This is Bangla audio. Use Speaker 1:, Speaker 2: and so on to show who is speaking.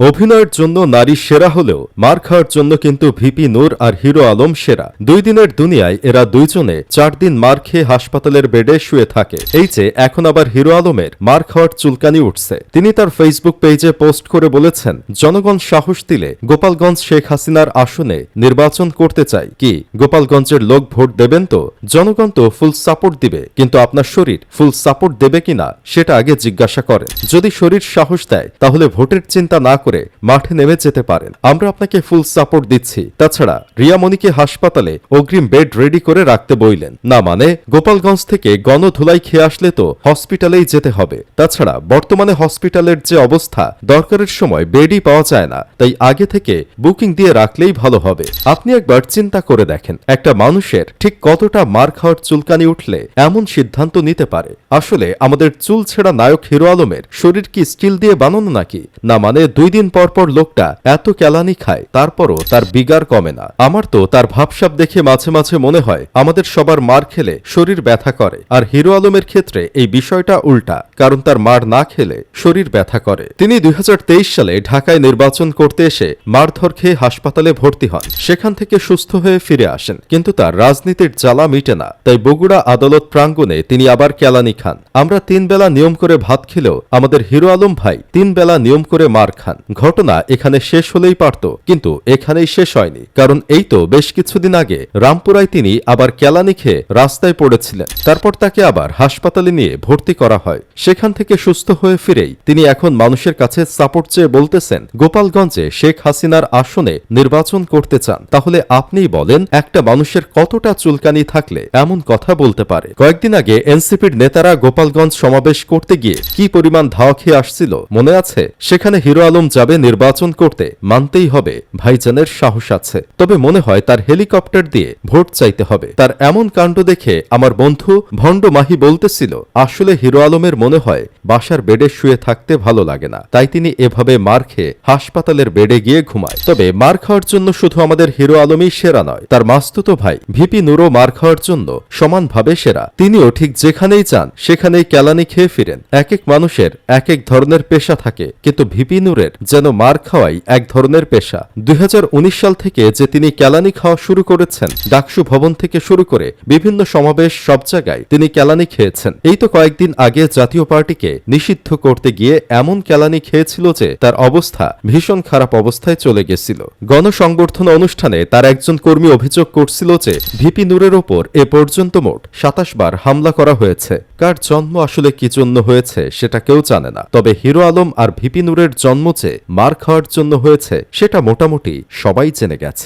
Speaker 1: অভিনয়ের জন্য নারী সেরা হলেও মার খাওয়ার জন্য কিন্তু ভিপি নূর আর হিরো আলম সেরা। দুই দিনের দুনিয়ায় এরা দুইজনে চার দিন মার খেয়ে হাসপাতালের বেডে শুয়ে থাকে। এই যে, এখন আবার হিরো আলমের মার খাওয়ার চুলকানি উঠছে। তিনি তার ফেসবুক পেজে পোস্ট করে বলেছেন, জনগণ সাহস দিলে গোপালগঞ্জ শেখ হাসিনার আসনে নির্বাচন করতে চাই। কি, গোপালগঞ্জের লোক ভোট দেবেন তো? জনগণ তো ফুল সাপোর্ট দিবে, কিন্তু আপনার শরীর ফুল সাপোর্ট দেবে কিনা, সেটা আগে জিজ্ঞাসা করেন। যদি শরীর সাহস দেয়, তাহলে ভোটের চিন্তা না করে মাঠে নেমে যেতে পারেন। আমরা আপনাকে ফুল সাপোর্ট দিচ্ছি। তাছাড়া রিয়ামণিকে হাসপাতালে অগ্রিম বেড রেডি করে রাখতে বইলেন। না মানে গোপালগঞ্জ থেকে গণধুলাই খেয়ে আসলে তো হসপিটালেই যেতে হবে। তাছাড়া বর্তমানে হসপিটালের যে অবস্থা, দরকারের সময় বেডই পাওয়া যায় না। তাই আগে থেকে বুকিং দিয়ে রাখলেই ভালো হবে। আপনি একবার চিন্তা করে দেখেন, একটা মানুষের ঠিক কতটা মার খাওয়ার চুলকানি উঠলে এমন সিদ্ধান্ত নিতে পারে। আসলে আমাদের চুল ছেঁড়া নায়ক হিরো আলমের শরীর কি স্টিল দিয়ে বানানো নাকি? না মানে দুই দিন পর পর লোকটা এত কেলানি খায়, তারপরও তার বিগার কমে না। আমার তো তার ভাবসাব দেখে মাঝে মাঝে মনে হয়, আমাদের সবার মার খেলে শরীর ব্যথা করে। আর হিরো আলমের ক্ষেত্রে এই বিষয়টা উল্টা, কারণ তার মার না খেলে শরীর ব্যথা করে। তিনি দুই হাজার তেইশ সালে ঢাকায় নির্বাচন করতে এসে মারধর খেয়ে হাসপাতালে ভর্তি হন। সেখান থেকে সুস্থ হয়ে ফিরে আসেন। কিন্তু তার রাজনীতির জ্বালা মিটে না। তাই বগুড়া আদালত প্রাঙ্গণে তিনি আবার কেলানি খান। আমরা তিন বেলা নিয়ম করে ভাত খেলেও আমাদের হিরো আলম ভাই তিন বেলা নিয়ম করে মার খান। ঘটনা এখানে শেষ হলেই পারত, কিন্তু এখানেই শেষ হয়নি, কারণ এই তো বেশ কিছুদিন আগে রামপুরায় তিনি আবার কেলানি খেয়ে রাস্তায় পড়েছিলেন। তারপর তাকে আবার হাসপাতালে নিয়ে ভর্তি করা হয়। সেখান থেকে সুস্থ হয়ে ফিরেই তিনি এখন মানুষের কাছে সাপোর্ট চেয়ে বলতেছেন, গোপালগঞ্জে শেখ হাসিনার আসনে নির্বাচন করতে চান। তাহলে আপনিই বলেন, একটা মানুষের কতটা চুলকানি থাকলে এমন কথা বলতে পারে? কয়েকদিন আগে এনসিপির নেতারা গোপালগঞ্জ সমাবেশ করতে গিয়ে কি পরিমাণ ধাওয়া খেয়ে আসছিল মনে আছে? সেখানে হিরো আলম যাবে নির্বাচন করতে, মানতেই হবে, ভাইজানের সাহস আছে। তবে মনে হয় তার হেলিকপ্টার দিয়ে ভোট চাইতে হবে। তার এমন কাণ্ড দেখে আমার বন্ধু ভণ্ড মাহি বলতেছিল, আসলে হিরো আলমের মনে হয় বাসার বেডে শুয়ে থাকতে ভালো লাগে না। তাই তিনি এভাবে মার খেয়ে হাসপাতালের বেডে গিয়ে ঘুমায়। তবে মার খাওয়ার জন্য শুধু আমাদের হিরো আলমই সেরা নয়, তার মাস্তুতো ভাই ভিপি নুরো মার খাওয়ার জন্য সমানভাবে সেরা। তিনিও ঠিক যেখানেই চান সেখানেই কেলানি খেয়ে ফিরেন। এক এক মানুষের এক এক ধরনের পেশা থাকে, কিন্তু ভিপি নুরের যেন মার খাওয়াই এক ধরনের পেশা। দুই হাজার উনিশ সাল থেকে যে তিনি কেলানি খাওয়া শুরু করেছেন, ডাকসু ভবন থেকে শুরু করে বিভিন্ন সমাবেশ সব জায়গায় তিনি কেলানি খেয়েছেন। এই তো কয়েকদিন আগে জাতীয় পার্টিকে নিষিদ্ধ করতে গিয়ে এমন কেলানি খেয়েছিল যে তার অবস্থা ভীষণ খারাপ অবস্থায় চলে গেছিল। গণসংবর্ধনা অনুষ্ঠানে তার একজন কর্মী অভিযোগ করছিল যে ভিপি নূরের ওপর এ পর্যন্ত মোট সাতাশ বার হামলা করা হয়েছে। কার জন্ম আসলে কি জন্য হয়েছে সেটা কেউ জানে না। তবে হিরো আলম আর ভিপি নূরের জন্ম যে মার খাওয়ার জন্য হয়েছে সেটা মোটামুটি সবাই জেনে গেছে।